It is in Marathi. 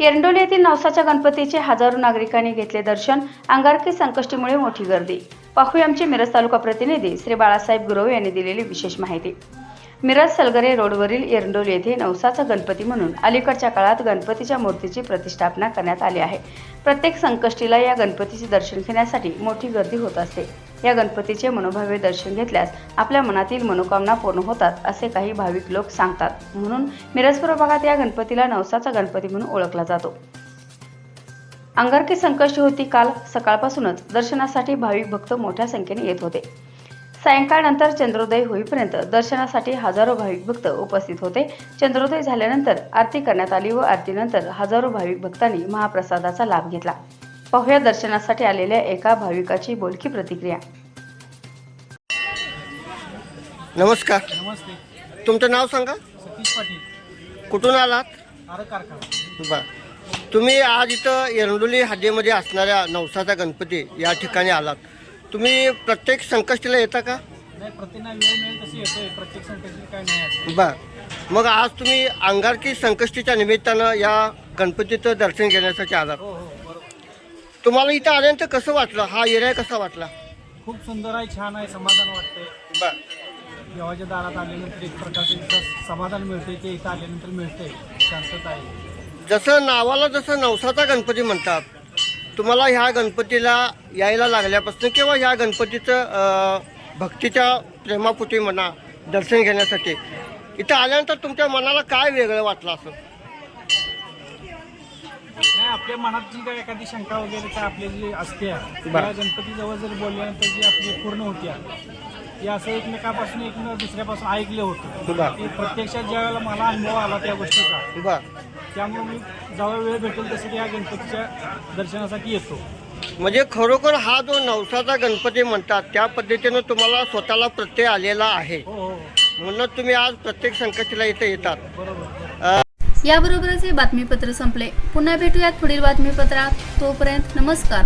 एरंडोली येथील नवसाच्या गणपतीचे हजारो नागरिकांनी घेतले दर्शन अंगारकी संकष्टीमुळे मोठी गर्दी. पाहूया आमचे मिरज तालुका प्रतिनिधी श्री बाळासाहेब गुरव यांनी दिलेली विशेष माहिती. मिरज सलगरे रोडवरील एरंडोल येथे नवसाचा गणपती म्हणून अलीकडच्या काळात गणपतीच्या मूर्तीची प्रतिष्ठापना करण्यात आली आहे. प्रत्येक संकष्टीला या गणपतीचे दर्शन घेण्यासाठी मोठी गर्दी होत असते. या गणपतीचे मनोभावे दर्शन घेतल्यास आपल्या मनातील मनोकामना पूर्ण होतात असे काही भाविक लोक सांगतात. म्हणून मिरज प्रभागात या गणपतीला नवसाचा गणपती म्हणून ओळखला जातो. अंगारकी संकष्टी होती काल सकाळपासूनच. दर्शनासाठी भाविक भक्त मोठ्या संख्येने येत होते. सायंकाळनंतर चंद्रोदय होईपर्यंत दर्शनासाठी हजारो भाविक भक्त उपस्थित होते. चंद्रोदय झाल्यानंतर आरती करण्यात आली व आरतीनंतर हजारो भाविक भक्तांनी महाप्रसादाचा लाभ घेतला. पाहुया दर्शनासाठी आलेल्या एका भाविकाची बोलकी प्रतिक्रिया. नमस्कार. नमस्ते. तुमचं नाव सांगा? सतीश पाटील. कुठून आलात? आर कारखाना बर. तुम्ही आज इथं एरंडोली हद्दीमध्ये असणाऱ्या नवसाचा गणपती या ठिकाणी आलात. तुम्ही प्रत्येक संकष्टीला येता का? नाही प्रत्येकांना वेळ मिळेल तशी येतोय. प्रत्येक संकष्टी काय नाही असं बर. मग आज तुम्ही अंगारकी संकष्टीच्या निमित्तानं या गणपतीचं दर्शन घेण्यासाठी आलात. हो हो बरोबर. तुम्हाला इथं आल्यानंतर कसं वाटलं? हा एरिया कसा वाटला? खूप सुंदर आहे छान आहे समाधान वाटते बर. देवाच्या दारात आल्यानंतर एक प्रकारचे इथं समाधान मिळते ते इथं आल्यानंतर मिळते शांतता आहे. जसं नावाला जसं नवसाचा गणपती म्हणतात तुम्हाला ह्या गणपतीला यायला लागल्यापासून किंवा ह्या गणपतीचं भक्तीच्या प्रेमापोटी म्हणा दर्शन घेण्यासाठी इथं आल्यानंतर तुमच्या मनाला काय वेगळं वाटलं असं? नाही आपल्या मनात जी काय एखादी शंका वगैरे काय आपली जी असते. त्या गणपतीजवळ जर बोलल्यानंतर जी आपली पूर्ण होत्या. ती असं एकमेकापासून एकमेक दुसऱ्यापासून ऐकलं होतं. प्रत्यक्षात ज्या वेळेला मला अनुभव आला त्या गोष्टीचा त्यामुळे मी जेव्हा वेळ भेटेल तसं त्या गणपतीच्या दर्शनासाठी येतो. म्हणजे खरोखर हा जो नवसाचा गणपती म्हणतात त्या पद्धतीनं तुम्हाला स्वतःला प्रत्यय आलेला आहे. हो हो. म्हणून तुम्ही आज प्रत्येक संकष्टीला इथं येतात. बरोबर. याबरोबरच हे बातमीपत्र संपले. पुन्हा भेटूयात पुढील बातमीपत्रात. तोपर्यंत नमस्कार.